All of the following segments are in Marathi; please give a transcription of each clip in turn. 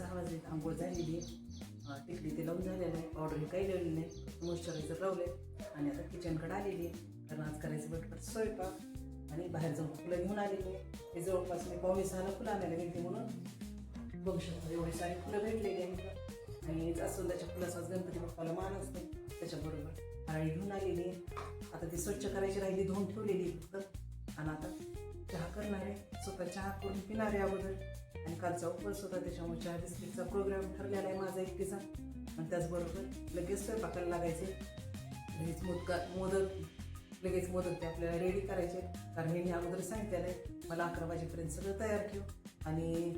सहा वाजले आंघोळ झालेली आहे. टिकली ते लावून झालेलं आहे. पावडर हे काही लावली नाही. मॉइश्चरायझर लावले आणि आता किचनकडे आलेली आहे. कारण आज करायचं बटपट स्वयंपाक. आणि बाहेर जाऊन फुलं घेऊन आलेली आहे. हे जवळपास मी पावणे सहाला फुलं आणायला गेली म्हणून. बघू शकतो एवढे सारे फुलं भेटलेली आहेत आणि जास्वंदाच्या फुलाचाच गणपती बाप्पाला मान असते त्याच्याबरोबर हराळी घेऊन आलेली आहे. आता ती स्वच्छ करायची राहिली धुवून ठेवलेली आहे फक्त. आणि आता चहा करणार आहे. स्वतः चहा करून पिणार आहे अगोदर. आणि कालचा उपवास होता त्याच्यामुळे चहा बिस्किटचा प्रोग्राम ठरलेला आहे माझा एकटीचा. आणि त्याचबरोबर लगेच स्वयंपाकाला लागायचे. लगेच मोदका मोदक लगेच मोदक ते आपल्याला रेडी करायचे. कारण मी अगोदर सांगितलेलं आहे मला अकरा वाजेपर्यंत सगळं तयार ठेव. आणि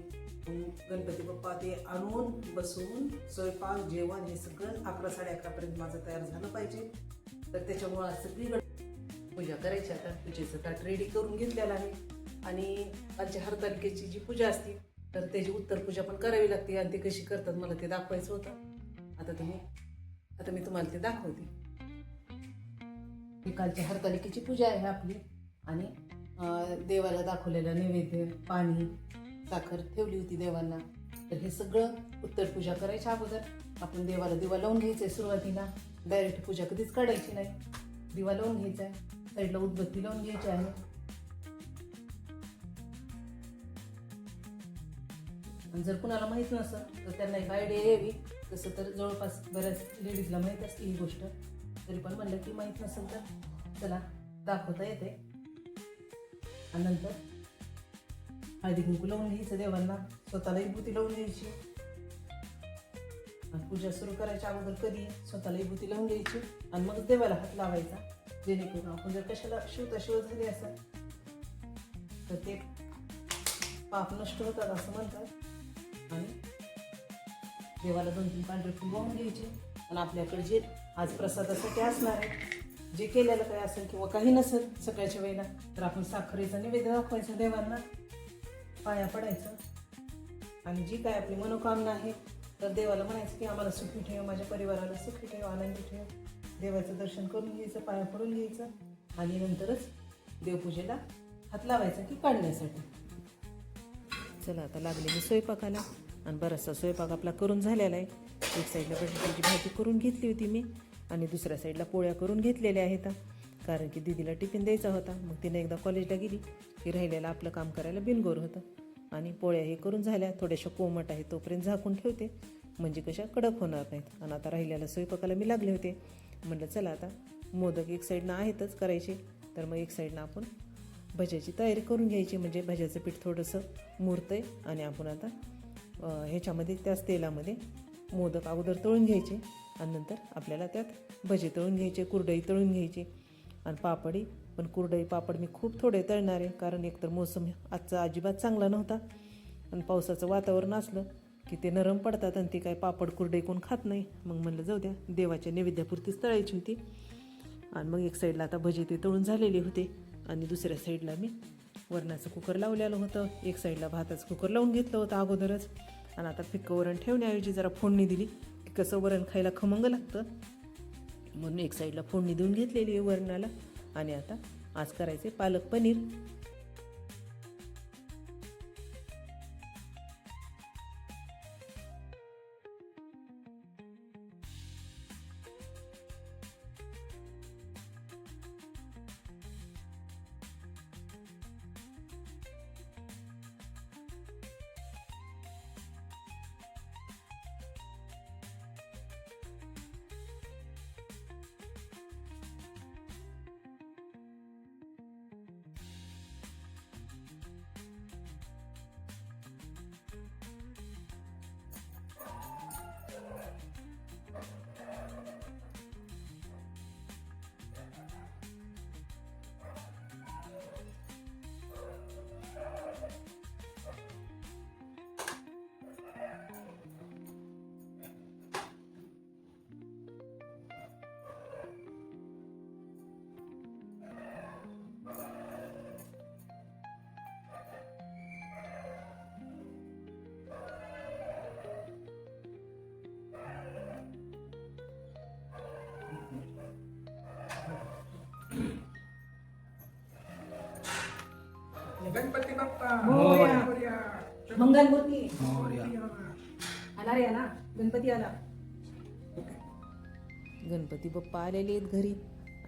गणपती बाप्पा ते आणून बसून स्वयंपाक जेवण हे सगळं अकरा साडे अकरापर्यंत माझं तयार झालं पाहिजे. तर त्याच्यामुळं आज सगळी गण- पूजा करायची आता. पूजेचं ताट रेडी करून घेतलेलं आहे. आणि आजच्या हरतालिकेची जी पूजा असते तर त्याची उत्तर पूजा पण करावी लागते आणि ते कशी करतात मला ते दाखवायचं होतं. आता तुम्ही आता मी तुम्हाला ते दाखवते. ही कालची हरतालिकेची पूजा आहे आपली. आणि देवाला दाखवलेलं नैवेद्य पाणी साखर ठेवली होती देवांना. तर हे सगळं उत्तर पूजा करायच्या अगोदर आपण देवाला दिवा लावून घ्यायचं आहे सुरुवातीला. डायरेक्ट पूजा कधीच काढायची नाही. दिवा लावून घ्यायचा आहे. साईडला उदबत्ती लावून घ्यायची आहे. आणि जर कुणाला माहीत नसेल तर त्यांना एक आयडिया यावी. तसं तर जवळपास बऱ्याच लेडीजला माहीत असते ही गोष्ट. तरी पण म्हणलं की माहीत नसेल तर चला दाखवता येते. आणि नंतर हळदी कुंकू लावून घ्यायचं देवांना. स्वतःला विभूती लावून घ्यायची. आणि पूजा सुरू करायच्या अगोदर कधी? स्वतःला विभूती लावून घ्यायची. आणि मग देवाला हात लावायचा. जेणेकरून आपण जर कशाला शिवता शिव झाली असेल तर ते पाप नष्ट होतात असं म्हणतात. आणि देवाला दोन तीन पांढरे फुल वाहून घ्यायचे. आणि आपल्याकडे जे आज प्रसादासाठी असणार आहे. जे केलेलं काही असेल किंवा काही नसेल सकाळच्या वेळेला तर आपण साखरेचा निवेद्य दाखवायचं देवांना. पाया पडायचं. आणि जी काय आपली मनोकामना आहे तर देवाला म्हणायचं की आम्हाला सुखी ठेव माझ्या परिवाराला सुखी ठेव आनंदी ठेव. देवाचं दर्शन करून घ्यायचं पाया पडून घ्यायचं. आणि नंतरच देवपूजेला हात लावायचा की काढण्यासाठी. चला आता लागलेली स्वयंपाकाला. आणि बराचसा स्वयंपाक आपला करून झालेला आहे. एक साईडला बटाट्याची भाजी करून घेतली होती मी आणि दुसऱ्या साईडला पोळ्या करून घेतलेल्या आहेत. कारण की दिदीला टिफिन द्यायचा होता. मग तिने एकदा कॉलेजला गेली. की राहिलेलं आपलं काम करायला बिनगोर होतं. आणि पोळ्या हे करून झाल्या. थोड्याशा कोमट आहे तोपर्यंत झाकून ठेवते. म्हणजे कशा कडक होणार नाहीत. आणि आता राहिलेल्या स्वयंपाकाला मी लागले होते. म्हटलं चला आता मोदक एक साईडनं आहेतच करायचे. तर मग एक साईडनं आपण भज्याची तयारी करून घ्यायची. म्हणजे भज्याचं पीठ थोडंसं मुरतं आहे आणि आपण आता ह्याच्यामध्ये त्याच तेलामध्ये मोदक अगोदर तळून घ्यायचे आणि नंतर आपल्याला त्यात भजे तळून घ्यायचे कुरडई तळून घ्यायची. आणि पापडी पण कुरडई पापड मी खूप थोडे तळणार आहे कारण एकतर मोसम आजचा अजिबात चांगला नव्हता. आणि पावसाचं वातावरण असलं की ते नरम पडतात आणि ते काय पापड कुरडई कोण खात नाही. मग म्हणलं जाऊ द्या देवाच्या नैवेद्यापुरतीच तळायची होती. आणि मग एक साईडला आता भजे ते तळून झालेले होते. आणि दुसऱ्या साईडला मी वरणाचं कुकर लावलेलं होतं. एक साईडला भाताचं कुकर लावून घेतलं होतं अगोदरच. आणि आता फिक्कं वरण ठेवण्याऐवजी जरा फोडणी दिली. की कसं वरण खायला खमंग लागतं. म्हणून एक साईडला फोडणी देऊन घेतलेली आहे वरणाला. आणि आता आज करायचे पालक पनीर. गणपती बाप्पा. मोरया. मोरया. मंगलमूर्ती. मोरया. आला रे आला. गणपती आला. गणपती बाप्पा आलेले आहेत घरी.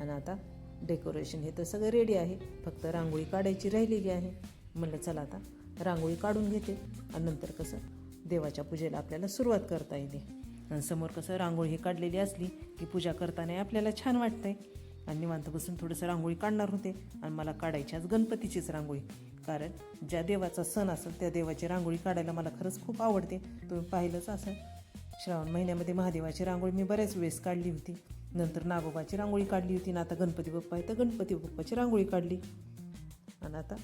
आणि आता डेकोरेशन हे तर सगळं रेडी आहे. फक्त रांगोळी काढायची राहिलेली आहे. म्हणलं चला आता रांगोळी काढून घेते. आणि नंतर कसं देवाच्या पूजेला आपल्याला सुरुवात करता येते. आणि समोर कसं रांगोळी ही काढलेली असली की पूजा करताना आपल्याला छान वाटतंय. आणि निवांत बसून थोडंसं रांगोळी काढणार होते आणि मला काढायची आज गणपतीचीच रांगोळी. कारण ज्या देवाचा सण असेल त्या देवाची रांगोळी काढायला मला खरंच खूप आवडते. तुम्ही पाहिलंच असं श्रावण महिन्यामध्ये महादेवाची रांगोळी मी बऱ्याच वेळेस काढली होती. नंतर नागोबाची रांगोळी काढली होती आणि आता गणपती बाप्पा आहे तर गणपती बाप्पाची रांगोळी काढली. आणि आता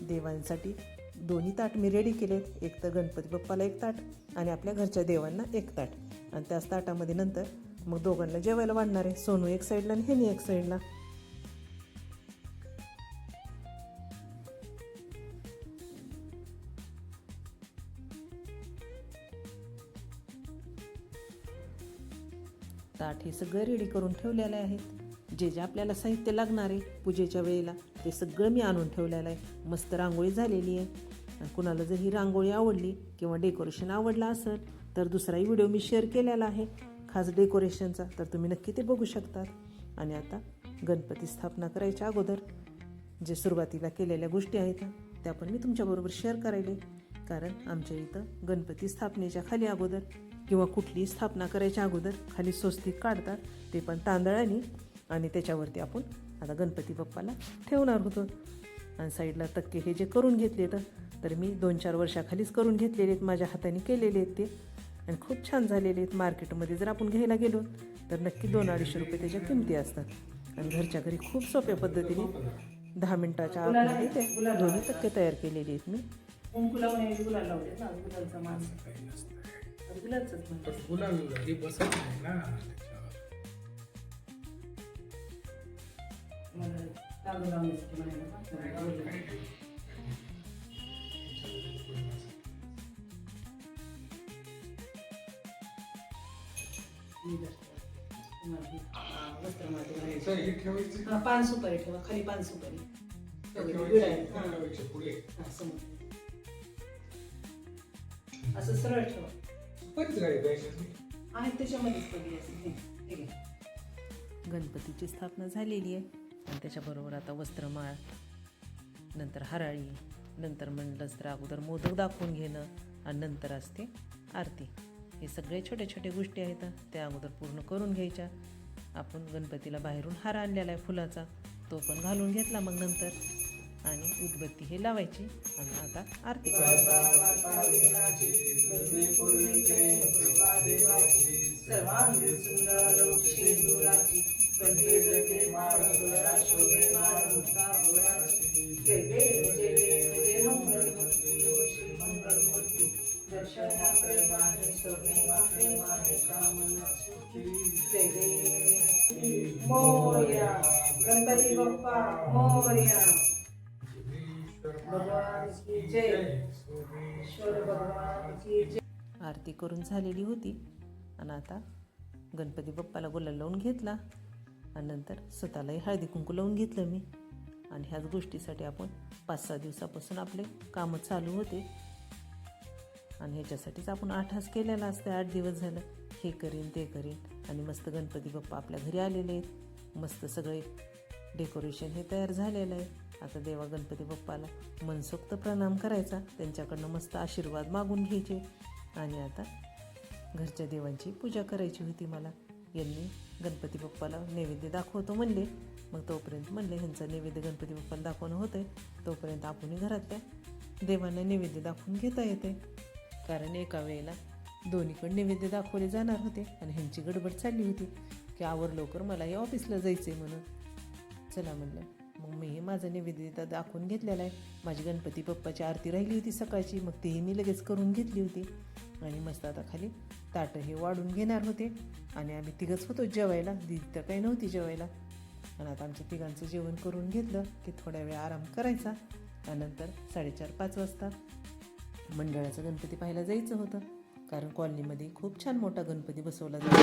देवांसाठी दोन्ही ताट मी रेडी केलेत एक तर गणपती बाप्पाला एक ताट आणि आपल्या घरच्या देवांना एक ताट. आणि त्याच ताटामध्ये नंतर मग दोघांना जेवायला वाढणार आहे. सोनू एक साईडला आणि हेनी एक साईडला ताट हे सगळं रेडी करून ठेवलेलं आहेत जे जे आपल्याला साहित्य लागणार आहे पूजेच्या वेळेला ते सगळं मी आणून ठेवलेलं आहे. मस्त रांगोळी झालेली आहे. कुणाला जर ही रांगोळी आवडली किंवा डेकोरेशन आवडलं असेल तर दुसराही व्हिडिओ मी शेअर केलेला आहे. खास डेकोरेशनचा तर तुम्ही नक्की ते बघू शकतात. आणि आता गणपती स्थापना करायच्या अगोदर जे सुरुवातीला केलेल्या गोष्टी आहेत त्या पण मी तुमच्याबरोबर शेअर करायले. कारण आमच्या इथं गणपती स्थापनेच्या खाली अगोदर किंवा कुठलीही स्थापना करायच्या अगोदर खाली स्वस्तिक काढतात ते पण तांदळाने. आणि त्याच्यावरती आपण आता गणपती बाप्पाला ठेवणार होतो. आणि साईडला तक्के हे जे करून घेतले तर तर मी दोन चार वर्षाखालीच करून घेतलेले आहेत माझ्या हाताने केलेले आहेत ते. आणि खूप छान झालेले आहेत मार्केटमध्ये. जर आपण घ्यायला गेलो तर नक्की दोन अडीचशे रुपये त्याच्या किमती असतात. आणि घरच्या घरी खूप सोप्या पद्धतीने दहा मिनिटाच्या आतमध्ये ते. दोन्ही टक्के तयार केलेले आहेत मी. हा, पान सुपारी ठेवा खाली पान सुपारी ठेवायचं विडाळी. हा. ठेवायचं पुढे हा, समोर. असं सरळ ठेवा त्याच्यामध्येच पडली असेल. गणपतीची स्थापना झालेली आहे आणि त्याच्याबरोबर आता वस्त्रमाळ नंतर हराळी नंतर म्हणलंच तर अगोदर मोदक दाखवून घेणं आणि नंतर असते आरती हे सगळे छोटे छोटे गोष्टी आहेत त्या अगोदर पूर्ण करून घ्यायच्या. आपण गणपतीला बाहेरून हार आणलेला आहे फुलाचा तो पण घालून घेतला मग नंतर. आणि उदबत्ती हे लावायची आणि आता आरती करायची. मोर्या. गणपती बाप्पा मोर्या. भगवान की जय. ईश्वर भगवान की जय. आरती करून झालेली होती. आणि आता गणपती बाप्पाला गुलाल लावून घेतला. आणि नंतर स्वतःलाही हळदी कुंकू लावून घेतलं मी. आणि ह्याच गोष्टीसाठी आपण पाच सहा दिवसापासून आपले कामं चालू होते. आणि ह्याच्यासाठीच आपण आठास केलेला असते. आठ दिवस झालं. हे करीन ते करीन. आणि मस्त गणपती बाप्पा आपल्या घरी आलेले आहेत. मस्त सगळे डेकोरेशन हे तयार झालेलं आहे. आता देवा गणपती बाप्पाला मनसोक्त प्रणाम करायचा. त्यांच्याकडनं मस्त आशीर्वाद मागून घ्यायचे. आणि आता घरच्या देवांची पूजा करायची होती मला. यांनी गणपती बाप्पाला नैवेद्य दाखवतो म्हणले. मग तोपर्यंत म्हणले ह्यांचं नैवेद्य गणपती बाप्पाला दाखवणं होतं आहे तोपर्यंत आपणही घरातल्या देवांना नैवेद्य दाखवून घेता येते कारण एका वेळेला दोन्हीकडे नैवेद्य दाखवले जाणार होते आणि ह्यांची गडबड चालली होती की आवर लवकर मला हे ऑफिसला जायचं आहे म्हणून. चला म्हणलं मग मी माझं नैवेद्य दाखवून घेतलेला आहे. माझी गणपती बाप्पाची आरती राहिली होती सकाळची मग तीही मी लगेच करून घेतली होती. आणि मस्त आता खाली ताटं हे वाढून घेणार होते. आणि आम्ही तिघंच होतो जेवायला दीदी तर काही नव्हती जेवायला. आणि आता आमच्या तिघांचं जेवण करून घेतलं की थोड्या वेळ आराम करायचा त्यानंतर साडेचार पाच वाजता मंडळाचं गणपती पाहायला जायचं होतं. कारण कॉलनीमध्ये खूप छान मोठा गणपती बसवला जातो.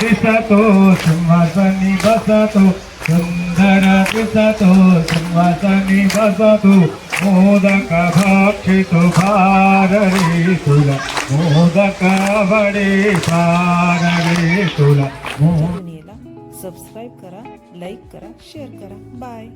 दिसतो सिंहासनी बसतो सुंदर दिसतो सिंहासनी बसतो मोदक भक्षितो फार रे तुला मोदक बडे फार रे तुला सबस्क्राईब करा लाईक करा शेअर करा बाय